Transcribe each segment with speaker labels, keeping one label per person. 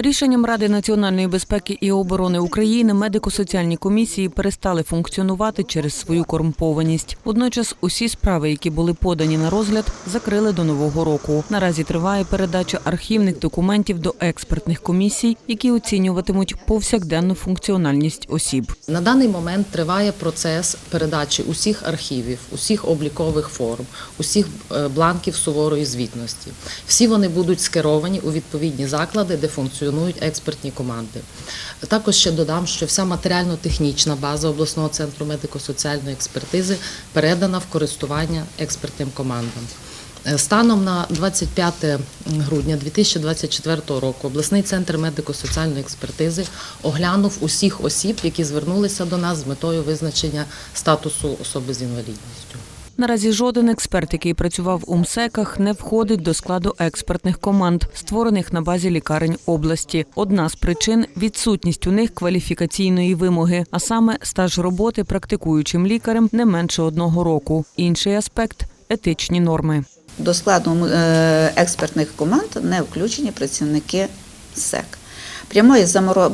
Speaker 1: Рішенням Ради національної безпеки і оборони України медико-соціальні комісії перестали функціонувати через свою корумпованість. Водночас усі справи, які були подані на розгляд, закрили до нового року. Наразі триває передача архівних документів до експертних комісій, які оцінюватимуть повсякденну функціональність осіб.
Speaker 2: На даний момент триває процес передачі усіх архівів, усіх облікових форм, усіх е, бланків суворої звітності. Всі вони будуть скеровані у відповідні заклади, де функціонують експертні команди. Також ще додам, що вся матеріально-технічна база обласного центру медико-соціальної експертизи передана в користування експертним командам. Е, Станом на 25 грудня 2024 року обласний центр медико-соціальної експертизи оглянув усіх осіб, які звернулися до нас з метою визначення статусу особи з інвалідністю.
Speaker 1: Наразі жоден експерт, який працював у МСЕКах, не входить до складу експертних команд, створених на базі лікарень області. Одна з причин відсутність у них кваліфікаційної вимоги, а саме стаж роботи практикуючим лікарем не менше одного року. Інший аспект етичні норми.
Speaker 3: До складу е, експертних команд не включені працівники СЕК. Прямої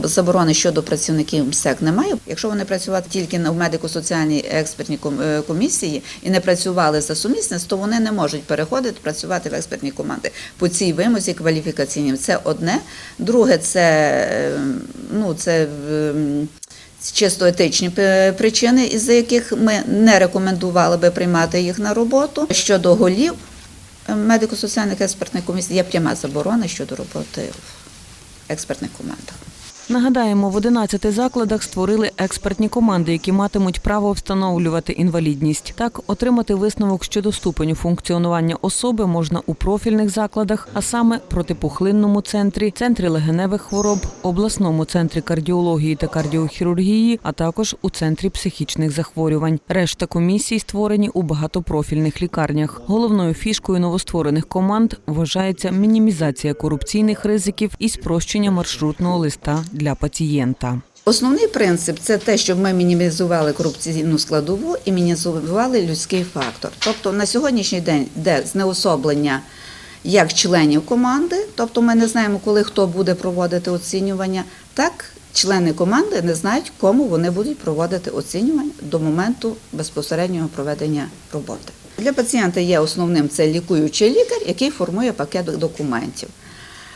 Speaker 3: заборони щодо працівників МСЕК немає. Якщо вони працювали тільки в медико-соціальній експертній е, комісії і не працювали за сумісництво, то вони не можуть переходити працювати в експертні команди по цій вимозі кваліфікаційній. Це одне. Друге, це, е, ну, це чисто етичні причини, із-за яких ми не рекомендували би приймати їх на роботу. Щодо голів е, медико-соціальних експертних комісій є пряма заборона щодо роботи експертних командах.
Speaker 1: Нагадаємо, в 11 закладах створили експертні команди, які матимуть право встановлювати інвалідність. Так, отримати висновок щодо ступеню функціонування особи можна у профільних закладах, а саме протипухлинному центрі, центрі легеневих хвороб, обласному центрі кардіології та кардіохірургії, а також у центрі психічних захворювань. Решта комісій створені у багатопрофільних лікарнях. Головною фішкою новостворених команд вважається мінімізація корупційних ризиків і спрощення маршрутного листа для пацієнта.
Speaker 3: Основний принцип це те, щоб ми мінімізували корупційну складову і мінімізували людський фактор. Тобто на сьогоднішній день йде знеособлення як членів команди, тобто ми не знаємо, коли хто буде проводити оцінювання, так члени команди не знають, кому вони будуть проводити оцінювання до моменту безпосереднього проведення роботи. Для пацієнта є основним це лікуючий лікар, який формує пакет документів.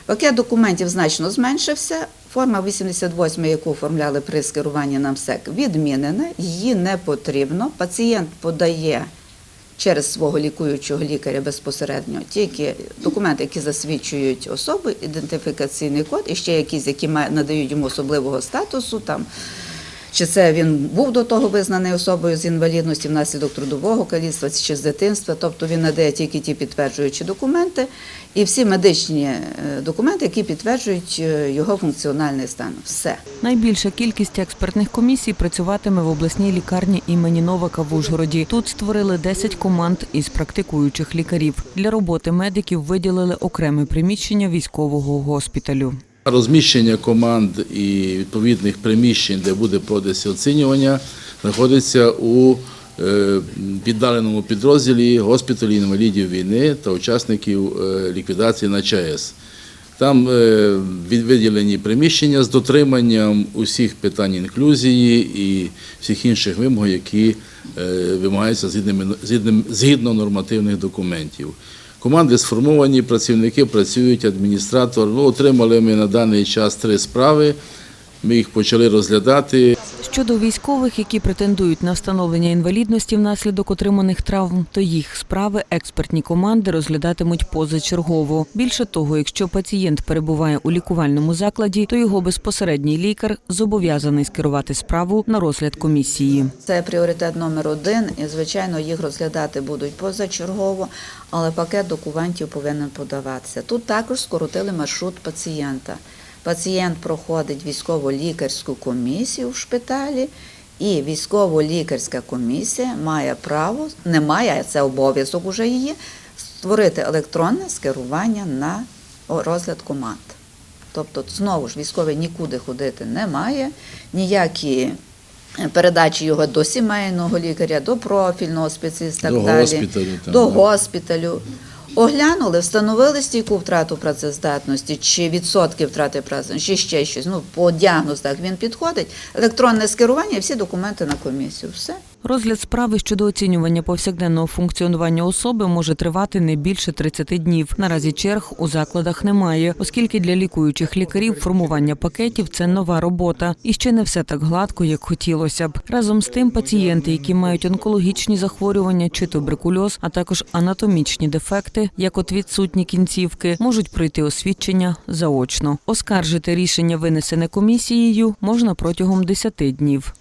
Speaker 3: Пакет документів значно зменшився. Форма 88, яку оформляли при скеруванні на МСЕК, відмінена, її не потрібно. Пацієнт подає через свого лікуючого лікаря безпосередньо тільки документи, які засвідчують особу, ідентифікаційний код і ще якісь, які надають йому особливого статусу. Там, чи це він був до того визнаний особою з інвалідності внаслідок трудового каліцтва, чи з дитинства, тобто він надає тільки ті підтверджуючі документи і всі медичні е, документи, які підтверджують е, його функціональний стан. Все.
Speaker 1: Найбільша кількість експертних комісій працюватиме в обласній лікарні імені Новака в Ужгороді. Тут створили 10 команд із практикуючих лікарів. Для роботи медиків виділили окреме приміщення військового госпіталю.
Speaker 4: Розміщення команд і відповідних приміщень, де буде проводитися оцінювання, знаходиться у е, віддаленому підрозділі госпіталю інвалідів війни та учасників е, ліквідації на ЧАЕС. Там е, виділені приміщення з дотриманням усіх питань інклюзії і всіх інших вимог, які е, вимагаються згідно нормативних документів. Команди сформовані, працівники працюють, адміністратор. Ну, отримали ми на даний час три справи. Ми їх почали розглядати.
Speaker 1: Щодо військових, які претендують на встановлення інвалідності внаслідок отриманих травм, то їх справи експертні команди розглядатимуть позачергово. Більше того, якщо пацієнт перебуває у лікувальному закладі, то його безпосередній лікар зобов'язаний скерувати справу на розгляд комісії.
Speaker 3: Це пріоритет номер один, і звичайно їх розглядати будуть позачергово, але пакет документів повинен подаватися. Тут також скоротили маршрут пацієнта. Пацієнт проходить військово-лікарську комісію в шпиталі, і військово-лікарська комісія має право, не має, це обов'язок уже її, створити електронне скерування на розгляд команд. Тобто, знову ж військовий нікуди ходити не має, ніякі передачі його до сімейного лікаря, до профільного спеціаліста,
Speaker 4: До
Speaker 3: так далі,
Speaker 4: госпіталю, там,
Speaker 3: до
Speaker 4: да.
Speaker 3: госпіталю. Оглянули, встановили стійку втрату працездатності, чи відсотки втрати працездатності, чи ще щось. Ну, по діагнозах він підходить. Електронне скерування, всі документи на комісію. Все.
Speaker 1: Розгляд справи щодо оцінювання повсякденного функціонування особи може тривати не більше 30 днів. Наразі черг у закладах немає, оскільки для лікуючих лікарів формування пакетів це нова робота. І ще не все так гладко, як хотілося б. Разом з тим, пацієнти, які мають онкологічні захворювання чи туберкульоз, а також анатомічні дефекти, як от відсутні кінцівки, можуть пройти освідчення заочно. Оскаржити рішення, винесене комісією, можна протягом 10 днів.